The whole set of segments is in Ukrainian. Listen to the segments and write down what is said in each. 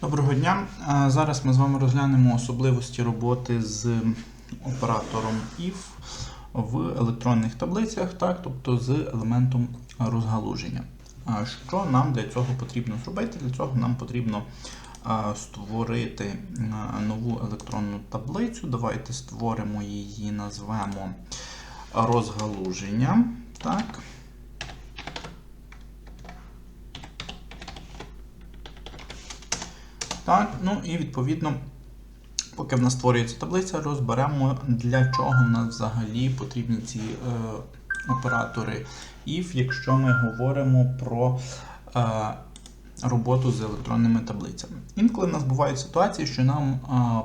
Доброго дня. Зараз ми з вами розглянемо особливості роботи з оператором if в електронних таблицях, так, тобто з елементом розгалуження. Що нам для цього потрібно зробити? Для цього нам потрібно створити нову електронну таблицю. Давайте створимо її, назвемо розгалуження. Так. Так, ну і відповідно, поки в нас створюється таблиця, розберемо, для чого в нас взагалі потрібні ці е, оператори. If, якщо ми говоримо про е, роботу з електронними таблицями. Інколи в нас бувають ситуації, що нам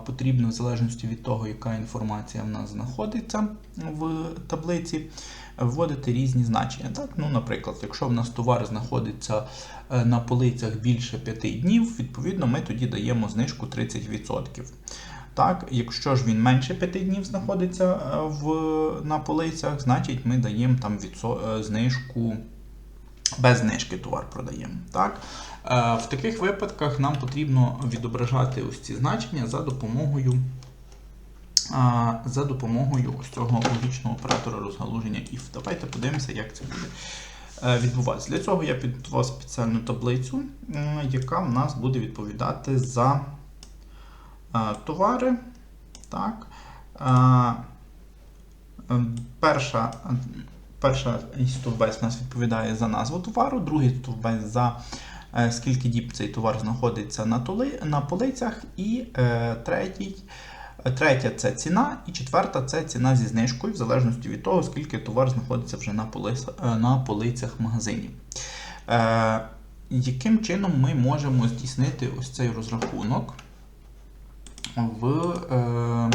потрібно, в залежності від того, яка інформація в нас знаходиться в таблиці, вводити різні значення. Так? Ну, Наприклад, якщо в нас товар знаходиться е, на полицях більше 5 днів, відповідно, ми тоді даємо знижку 30%. Так, Якщо ж він менше 5 днів знаходиться е, в, на полицях, значить ми даємо там відсо, е, знижку. Без знижки товар продаємо. Так? Е, В таких випадках нам потрібно відображати ось ці значення за допомогою за допомогою ось цього логічного оператора розгалуження if. Давайте подивимося, як це буде е, відбуватися. Для цього я підготував спеціальну таблицю, яка в нас буде відповідати за е, товари. Так. Е, е, Перша, перша стовбець нас відповідає за назву товару, другий стовбець за е, скільки діб цей товар знаходиться на, тули, на полицях, і е, третій. Третя це ціна, і четверта це ціна зі знижкою, в залежності від того, скільки товар знаходиться вже на, полиц... на полицях магазинів. Е, яким чином ми можемо здійснити ось цей розрахунок в е,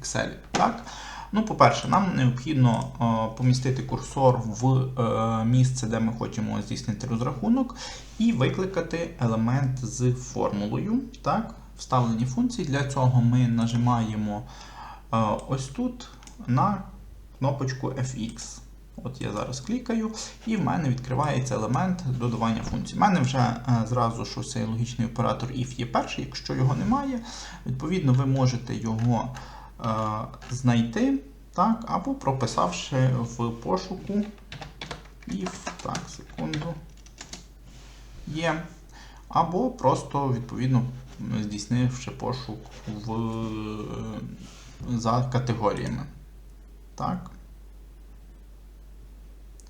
Excel? Так? Ну, По-перше, нам необхідно е, помістити курсор в е, місце, де ми хочемо здійснити розрахунок, і викликати елемент з формулою. Так? Вставлені функції. Для цього ми нажимаємо е, ось тут на кнопочку FX. От я зараз клікаю, і в мене відкривається елемент додавання функцій. У мене вже зразу що цей логічний оператор if є перший, якщо його немає, відповідно, ви можете його знайти, так, або прописавши в пошуку if, так, секунду, є, або просто відповідно здійснивши пошук в, за категоріями. Так.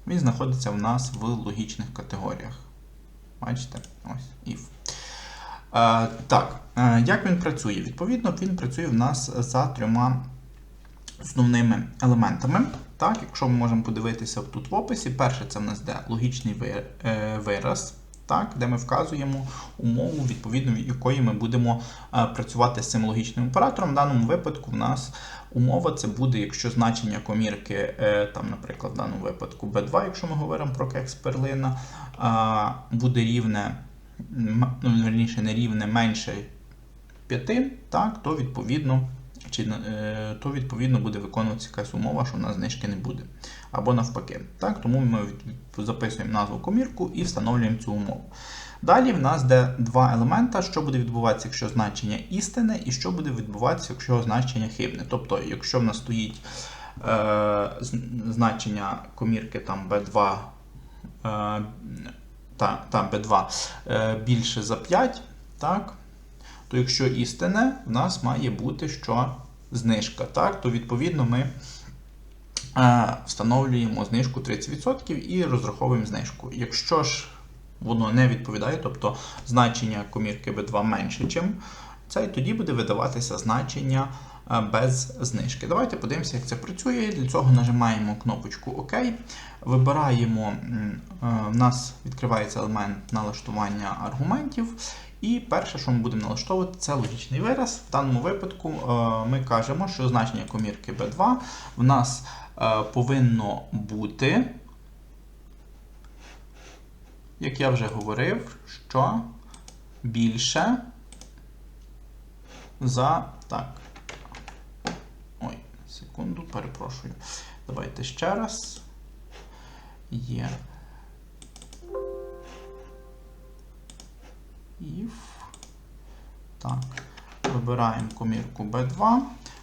Він знаходиться в нас в логічних категоріях. Бачите? Ось, if. Е, так, е, як він працює? Відповідно, він працює в нас за трьома основними елементами. Так, Якщо ми можемо подивитися тут в описі, перше це в нас де логічний вираз так, де ми вказуємо умову, відповідно якої ми будемо е, працювати з цим логічним оператором. В даному випадку в нас умова це буде, якщо значення комірки, е, там, наприклад, в даному випадку B2, якщо ми говоримо про кекс перлина, буде рівне, ну, верніше, не рівне менше 5, так, то відповідно чи, е, то відповідно буде виконуватися якась умова, що в нас знижки не буде. Або навпаки. Так, Тому ми записуємо назву комірку і встановлюємо цю умову. Далі в нас де два елемента, що буде відбуватися, якщо значення істине, і що буде відбуватися, якщо значення хибне. Тобто, якщо в нас стоїть е, значення комірки там b 2 там B2 е, більше за 5, так, то якщо істине, в нас має бути що знижка. так, То відповідно ми е, встановлюємо знижку 30% і розраховуємо знижку. Якщо ж воно не відповідає, тобто значення комірки B2 менше, ніж цей, тоді буде видаватися значення без знижки. Давайте подивимося, як це працює. Для цього нажимаємо кнопочку ОК, вибираємо, в нас відкривається елемент налаштування аргументів. І перше, що ми будемо налаштовувати, це логічний вираз. В даному випадку ми кажемо, що значення комірки B2 в нас повинно бути, як я вже говорив, що більше за. Так. Секунду, перепрошую. Давайте ще раз. Є. if Так. Вибираємо комірку B2,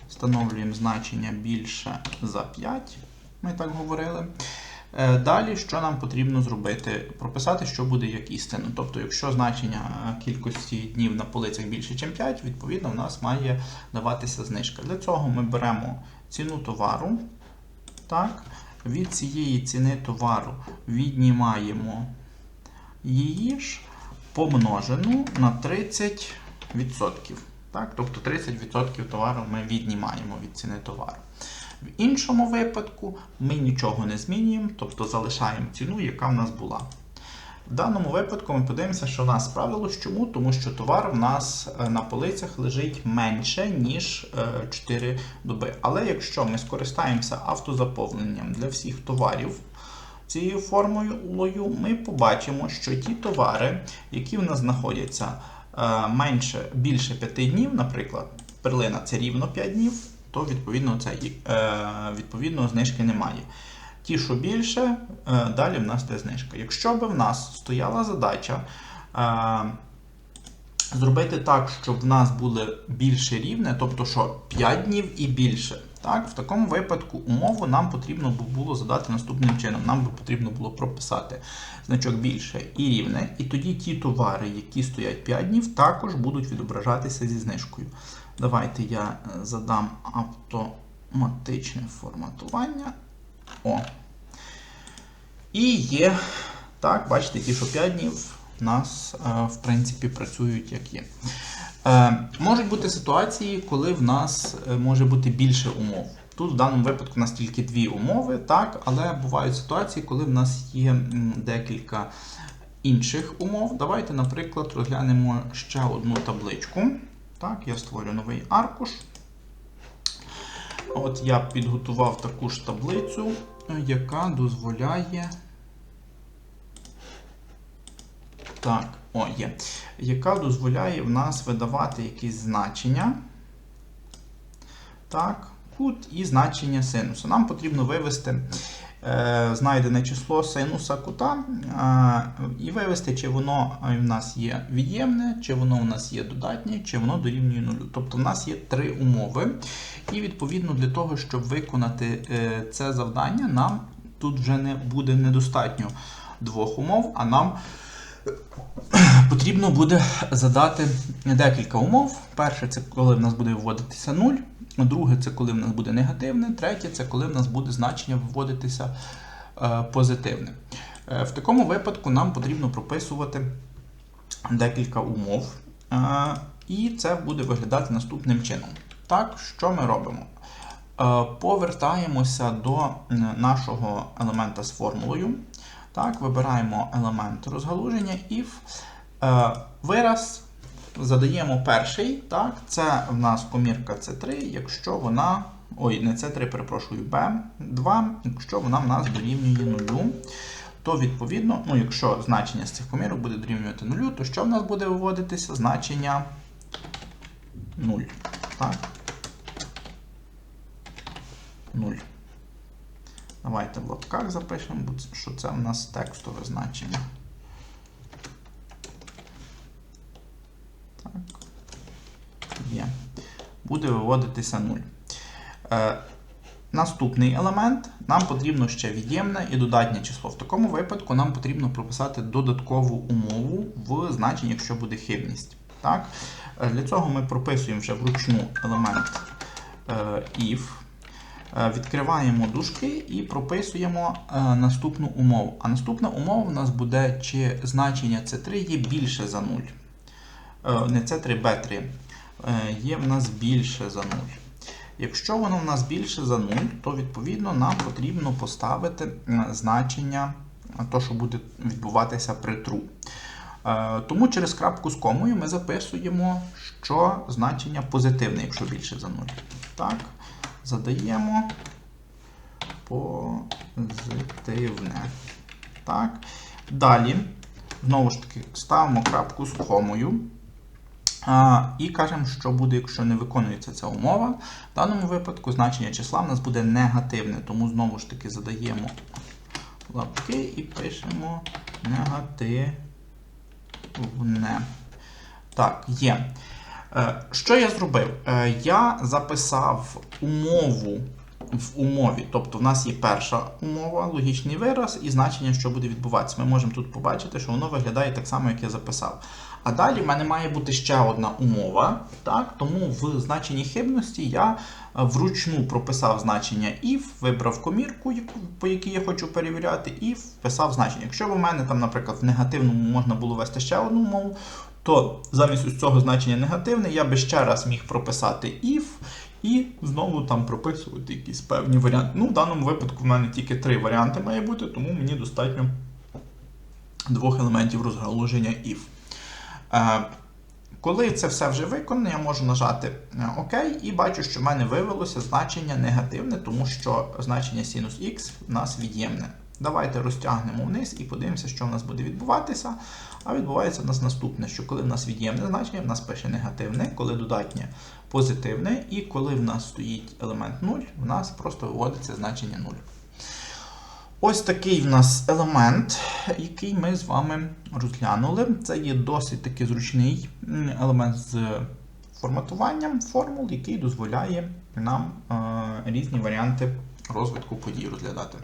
встановлюємо значення більше за 5, ми так говорили. Е, Далі, що нам потрібно зробити? Прописати, що буде як істину. Тобто, якщо значення кількості днів на полицях більше, ніж 5, відповідно, в нас має даватися знижка. Для цього ми беремо ціну товару. Так, від цієї ціни товару віднімаємо її ж помножену на 30%. Так? Тобто 30% товару ми віднімаємо від ціни товару. В іншому випадку ми нічого не змінюємо, тобто залишаємо ціну, яка в нас була. В даному випадку ми подивимося, що в нас справилось. Чому? Тому що товар в нас е, на полицях лежить менше, ніж е, 4 доби. Але якщо ми скористаємося автозаповненням для всіх товарів цією формулою, ми побачимо, що ті товари, які в нас знаходяться е, менше, більше 5 днів, наприклад, перлина це рівно 5 днів, то відповідно, це, е, відповідно знижки немає. Ті, що більше, е, далі в нас йде знижка. Якщо б в нас стояла задача е, зробити так, щоб в нас було більше рівне, тобто що 5 днів і більше. Так, В такому випадку умову нам потрібно було задати наступним чином. Нам би потрібно було прописати значок більше і рівне, і тоді ті товари, які стоять 5 днів, також будуть відображатися зі знижкою. Давайте я е, задам автоматичне форматування. О. І є, так, бачите, ті, що 5 днів у нас, е, в принципі, працюють як є. Е, Можуть бути ситуації, коли в нас е, може бути більше умов. Тут в даному випадку у нас тільки дві умови, так, але бувають ситуації, коли в нас є декілька інших умов. Давайте, наприклад, розглянемо ще одну табличку. Так, я створю новий аркуш. От я підготував таку ж таблицю, яка дозволяє. Так, о, є. Яка дозволяє в нас видавати якісь значення. Так, кут і значення синуса. Нам потрібно вивести знайдене число синуса кута е, і вивести, чи воно в нас є від'ємне, чи воно в нас є додатнє, чи воно дорівнює нулю. Тобто в нас є три умови. І відповідно для того, щоб виконати е, це завдання, нам тут вже не буде недостатньо двох умов, а нам потрібно буде задати декілька умов. Перше, це коли в нас буде виводитися 0. Друге, це коли в нас буде негативне. Третє, це коли в нас буде значення виводитися е, позитивне. В такому випадку нам потрібно прописувати декілька умов. Е, і це буде виглядати наступним чином. Так, що ми робимо? Е, повертаємося до нашого елемента з формулою. Так, Вибираємо елемент розгалуження if. Вираз задаємо перший. Так, Це в нас комірка C3, якщо вона. Ой, не C3, перепрошую, B2, якщо вона в нас дорівнює нулю, то відповідно, ну, якщо значення з цих комірок буде дорівнювати нулю, то що в нас буде виводитися? Значення 0. Так. 0. Давайте в лапках запишемо, що це в нас текстове значення. Так. Є. Буде виводитися 0. Е, Наступний елемент нам потрібно ще від'ємне і додатнє число. В такому випадку нам потрібно прописати додаткову умову в значенні, якщо буде хибність. Так? Е, Для цього ми прописуємо вже вручну елемент е, if. Відкриваємо дужки і прописуємо наступну умову. А наступна умова у нас буде, чи значення C3 є більше за 0. Е, не C3, B3 е, є в нас більше за 0. Якщо воно в нас більше за 0, то відповідно нам потрібно поставити значення, то, що буде відбуватися при true. Е, тому через крапку з комою ми записуємо, що значення позитивне, якщо більше за 0. Так задаємо позитивне. Так. Далі, знову ж таки, ставимо крапку з комою. І кажемо, що буде, якщо не виконується ця умова. В даному випадку значення числа в нас буде негативне, тому знову ж таки задаємо лапки і пишемо негативне. Так, є. Е, Що я зробив? Е, Я записав умову в умові. Тобто в нас є перша умова, логічний вираз і значення, що буде відбуватися. Ми можемо тут побачити, що воно виглядає так само, як я записав. А далі в мене має бути ще одна умова. Так? Тому в значенні хибності я е, вручну прописав значення if, вибрав комірку, по якій я хочу перевіряти, і вписав значення. Якщо б у мене там, наприклад, в негативному можна було ввести ще одну умову, то замість ось цього значення негативне я би ще раз міг прописати if і знову там прописувати якісь певні варіанти. Ну, в даному випадку в мене тільки три варіанти має бути, тому мені достатньо двох елементів розгалуження if. Е, коли це все вже виконано, я можу нажати е, ОК і бачу, що в мене вивелося значення негативне, тому що значення синус х в нас від'ємне. Давайте розтягнемо вниз і подивимося, що в нас буде відбуватися. А відбувається в нас наступне, що коли в нас від'ємне значення, в нас пише негативне, коли додатнє позитивне, і коли в нас стоїть елемент 0, в нас просто виводиться значення 0. Ось такий в нас елемент, який ми з вами розглянули. Це є досить таки зручний елемент з форматуванням формул, який дозволяє нам е, різні варіанти розвитку подій розглядати.